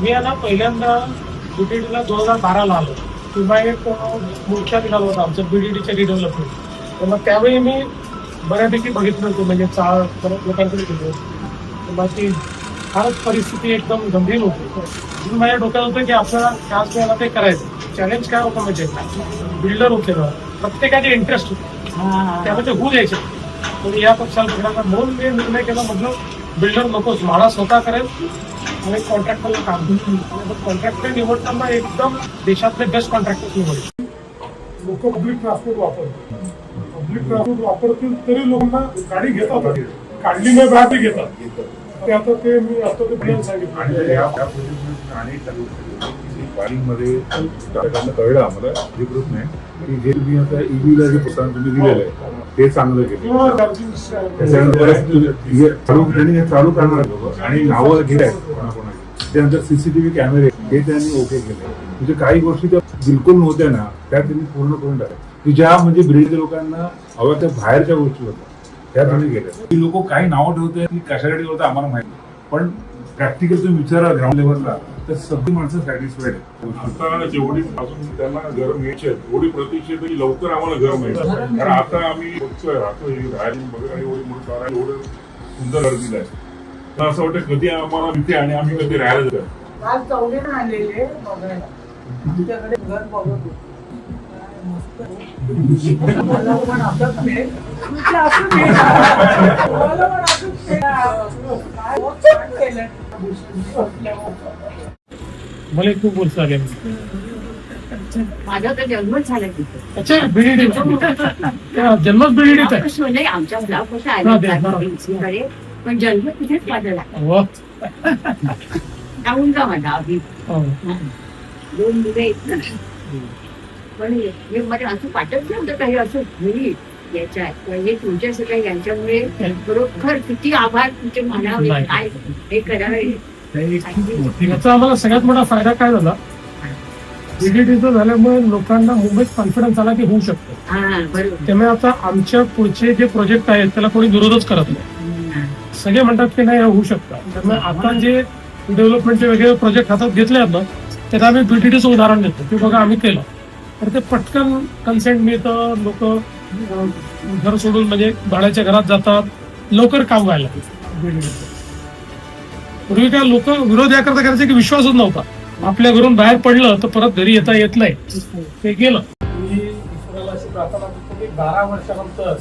मी आता पहिल्यांदा बीडीडीला दोन हजार बाराला आलो. किंवा एक मोर्चा निघाला होता आमचं बीडीडीच्या रिडेव्हलपमेंट तर मग त्यावेळी मी बऱ्यापैकी बघितलं होतं म्हणजे चाळ बऱ्याच लोकांकडे गेलो. बाकी फारच परिस्थिती एकदम गंभीर होती. म्हणून माझ्या डोक्यात होतं की आपल्याला त्याच वेळेला ते करायचं. चॅलेंज काय होतं म्हणजे बिल्डर होते ना प्रत्येकाचे इंटरेस्ट होते. त्यामध्ये होऊ द्यायचे. तर या पक्षाला फिरायला म्हणून मी निर्णय केला म्हटलं बिल्डर नकोच मला स्वतः करेल. आणि कॉन्ट्रॅक्टरला काम कॉन्ट्रॅक्टर निवडताना एकदम देशातले बेस्ट कॉन्ट्रॅक्टर निवडले लोक पब्लिक ट्रान्सपोर्ट वापरतात पब्लिक ट्रान्सपोर्ट वापरतील तरी लोकांना गाडी घेतात काढली नाही बाहेर ते घेतात ते आता ते मी आता ते सांगितलं या- या प्रोजेक्टमध्ये अनेक चालू पालिंगमध्ये त्यांना कळलं आम्हाला अधिकृत नाही की जे तुम्ही आता ईव्हीला जे प्रोत्साहन तुम्ही दिलेलं आहे ते चांगलं केलं. चार्जिंग त्याच्यानंतर हे चालू हे चालू करणार लोक आणि नावं घेत आहेत कोणाकोणाची. त्यानंतर सीसीटीव्ही कॅमेरे हे त्यांनी ओके केले म्हणजे काही गोष्टी त्या बिलकुल नव्हत्या ना त्या त्यांनी पूर्ण करून टाकल्या. की ज्या म्हणजे ब्रिडच्या लोकांना हव्या त्या बाहेरच्या गोष्टी होत्या त्या त्यांनी केल्या. ती लोक काही नावं ठेवते की कशासाठी होतं आम्हाला माहिती. पण प्रॅक्टिकल तुम्ही विचारा ग्राउंड लेवलला तर सगळी माणसं सॅटिस्फाईड आता जेवढी अजून त्यांना घर मिळायचे एवढी प्रतीक्षा की लवकर आम्हाला घर मिळेल कारण आता आम्ही बघतोय राहतो राहायला बघा आणि एवढी मोठी कार आहे, एवढं सुंदर घर दिलंय तर असं वाटतं कधी आम्हाला मिळते आणि आम्ही कधी राहायला जातो आज चौघे आलेले बघायला. आमच्याकडे घर बघत होते. मला खूप बोलता आले माझा तर जन्मच झाला तिथे. अच्छा बीडीडी जन्मच बीडीडीत आहे. म्हणजे आमच्या मुलापासून. आले पण जन्म तिथेच माझा वा. जाऊन का माझा अभि हो. दोन मुलं पण हे मला असं वाटत नव्हतं काही असं घरी याच्या म्हणजे तुमच्या सगळ्या यांच्यामुळे खरोखर किती आभार तुमचे म्हणावे. काय हे करावे? याचा आम्हाला सगळ्यात मोठा फायदा काय झाला? बीडीडीचं झाल्यामुळे लोकांना मुंबईत कॉन्फिडन्स आला की होऊ शकतं. त्यामुळे आता आमच्या पुढचे जे प्रोजेक्ट आहेत त्याला कोणी विरोधच करत नाही. सगळे म्हणतात की नाही होऊ शकतं. त्यामुळे आता जे डेव्हलपमेंटचे वेगळे प्रोजेक्ट हातात घेतले आहेत ना त्यात आम्ही बीटीडीचं उदाहरण देतो. की बघा आम्ही केलं. तर ते पटकन कन्सेंट मिळतं लोक घर सोडून म्हणजे भाड्याच्या घरात जातात लवकर काम व्हायला. पूर्वी काय लोक विरोध या करता करायचे की विश्वासच नव्हता. आपल्या घरून बाहेर पडलं तर परत घरी येता येत नाही. ते गेलं. मी ईश्वराला अशी प्रार्थना करतो की बारा वर्षानंतर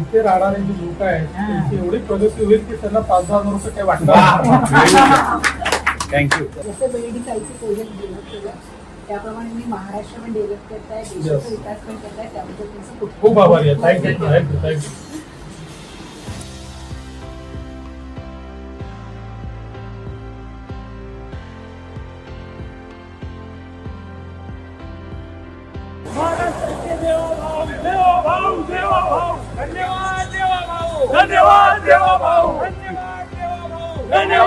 इथे राहणारे जे लोक आहेत त्यांची एवढी प्रगती होईल की त्यांना पाच दहा हजार रुपये काही वाटणार. थँक्यू त्याप्रमाणे मी महाराष्ट्र पण डेव्हलप करताय. देशाचा विकास पण करताय त्याबद्दल तुमचं खूप आभारी आहे. थँक्यू थँक्यू थँक्यू धन्यवाद देवा भाऊ. धन्यवाद देवा भाऊ. धन्यवाद देवा